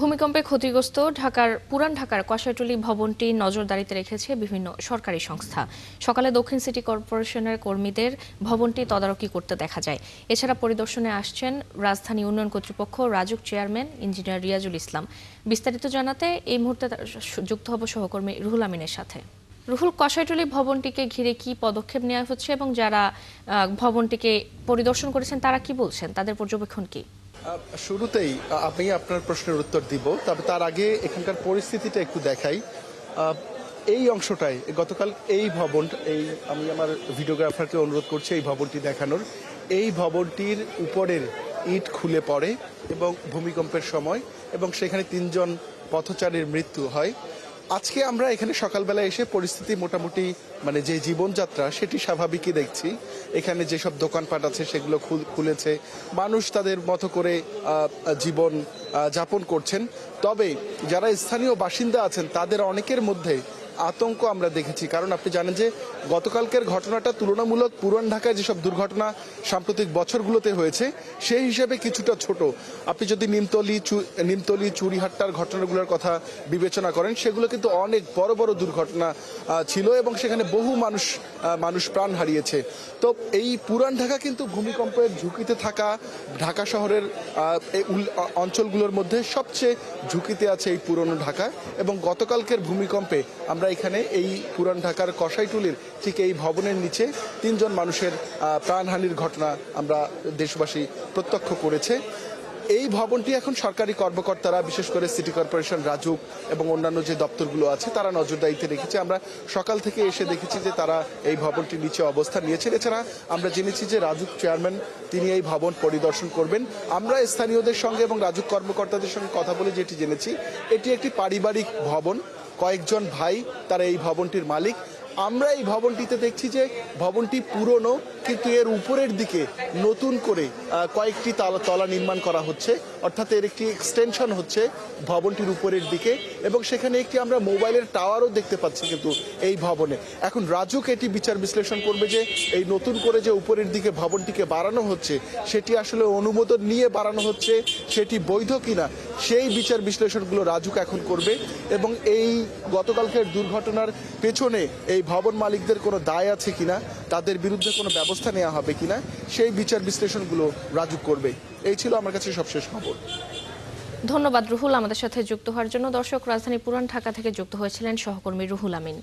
ভূমিকম্পে ক্ষতিগ্রস্ত ঢাকার, পুরান ঢাকার কষাটুলি ভবনটি নজরদারিতে রেখেছে বিভিন্ন সরকারি সংস্থা। সকালে দক্ষিণ সিটি কর্পোরেশনের কর্মীদের ভবনটি তদারকি করতে দেখা যায়। এছাড়া পরিদর্শনে আসছেন রাজধানী উন্নয়ন কর্তৃপক্ষ রাজুক চেয়ারম্যান ইঞ্জিনিয়ার রিয়াজুল ইসলাম। বিস্তারিত জানাতে এই মুহূর্তে যুক্ত হব সহকর্মী রুহুল আমিনের সাথে। রুহুল কষাইটুলি ভবনটিকে ঘিরে কি পদক্ষেপ নেওয়া হচ্ছে এবং যারা ভবনটিকে পরিদর্শন করেছেন তারা কি বলছেন? তাদের পর্যবেক্ষণ কি? শুরুতেই আমি আপনার প্রশ্নের উত্তর দিব, তবে তার আগে এখানকার পরিস্থিতিটা একটু দেখাই। এই অংশটায় গতকাল এই ভবন, এই আমি আমার ভিডিওগ্রাফারকে অনুরোধ করছি এই ভবনটি দেখানোর। এই ভবনটির উপরের ইট খুলে পড়ে এবং ভূমিকম্পের সময় এবং সেখানে তিনজন পথচারীর মৃত্যু হয়। আজকে আমরা এখানে সকালবেলা এসে পরিস্থিতি মোটামুটি মানে যে জীবনযাত্রা সেটি স্বাভাবিকই দেখছি। এখানে যেসব দোকানপাট আছে সেগুলো খুলেছে। মানুষ তাদের মতো করে জীবন যাপন করছেন। তবে যারা স্থানীয় বাসিন্দা আছেন তাদের অনেকের মধ্যে আতঙ্ক আমরা দেখেছি। কারণ আপনি জানেন যে গতকালকের ঘটনাটা তুলনামূলক পুরান ঢাকায় যেসব দুর্ঘটনা সাম্প্রতিক বছরগুলোতে হয়েছে, সেই হিসেবে কিছুটা ছোট। আপনি যদি নিমতলি নিমতলি চুরিহাট্টার ঘটনাগুলোর কথা বিবেচনা করেন, সেগুলো কিন্তু অনেক বড় বড় দুর্ঘটনা ছিল এবং সেখানে বহু মানুষ মানুষ প্রাণ হারিয়েছে। তো এই পুরান ঢাকা কিন্তু ভূমিকম্পের ঝুঁকিতে থাকা ঢাকা শহরের অঞ্চলগুলোর মধ্যে সবচেয়ে ঝুঁকিতে আছে এই পুরনো ঢাকা এবং গতকালকের ভূমিকম্পে আমরা এখানে এই পুরান ঢাকার কষাইটুলির ঠিক এই ভবনের নিচে তিনজন মানুষের প্রাণহানির ঘটনা আমরা দেশবাসী প্রত্যক্ষ করেছে। এই ভবনটি এখন সরকারি কর্মকর্তারা, বিশেষ করে সিটি কর্পোরেশন রাজুক এবং অন্যান্য যে দপ্তরগুলো আছে, তারা নজরদারিতে রেখেছে। আমরা সকাল থেকে এসে দেখেছি যে তারা এই ভবনটির নিচে অবস্থান নিয়েছেন এছাড়া আমরা জেনেছি যে রাজুক চেয়ারম্যান, তিনি এই ভবন পরিদর্শন করবেন। আমরা স্থানীয়দের সঙ্গে এবং রাজুক কর্মকর্তাদের সঙ্গে কথা বলে যেটি জেনেছি, এটি একটি পারিবারিক ভবন। কয়েকজন ভাই তারা এই ভবনটির মালিক। আমরা এই ভবনটিতে দেখছি যে ভবনটি পুরনো, কিন্তু এর উপরের দিকে নতুন করে কয়েকটি তলা নির্মাণ করা হচ্ছে। অর্থাৎ এর একটি এক্সটেনশন হচ্ছে ভবনটির উপরের দিকে এবং সেখানে একটি আমরা মোবাইলের টাওয়ারও দেখতে পাচ্ছি কিন্তু এই ভবনে। এখন রাজুক এটি বিচার বিশ্লেষণ করবে যে এই নতুন করে যে উপরের দিকে ভবনটিকে বাড়ানো হচ্ছে, সেটি আসলে অনুমোদন নিয়ে বাড়ানো হচ্ছে, সেটি বৈধ কিনা, সেই বিচার বিশ্লেষণগুলো রাজুক এখন করবে এবং এই গতকালকের দুর্ঘটনার পেছনে এই ভবন মালিকদের কোনো দায় আছে কিনা, তাদের বিরুদ্ধে কোনো ব্যবস্থা নেওয়া হবে কিনা, সেই বিচার বিশ্লেষণগুলো রাজু করবে। এই ছিল আমার কাছে সবশেষ খবর। ধন্যবাদ রুহুল আমাদের সাথে যুক্ত হওয়ার জন্য। দর্শক, রাজধানী পুরান ঢাকা থেকে যুক্ত হয়েছিলেন সহকর্মী রুহুল আমিন।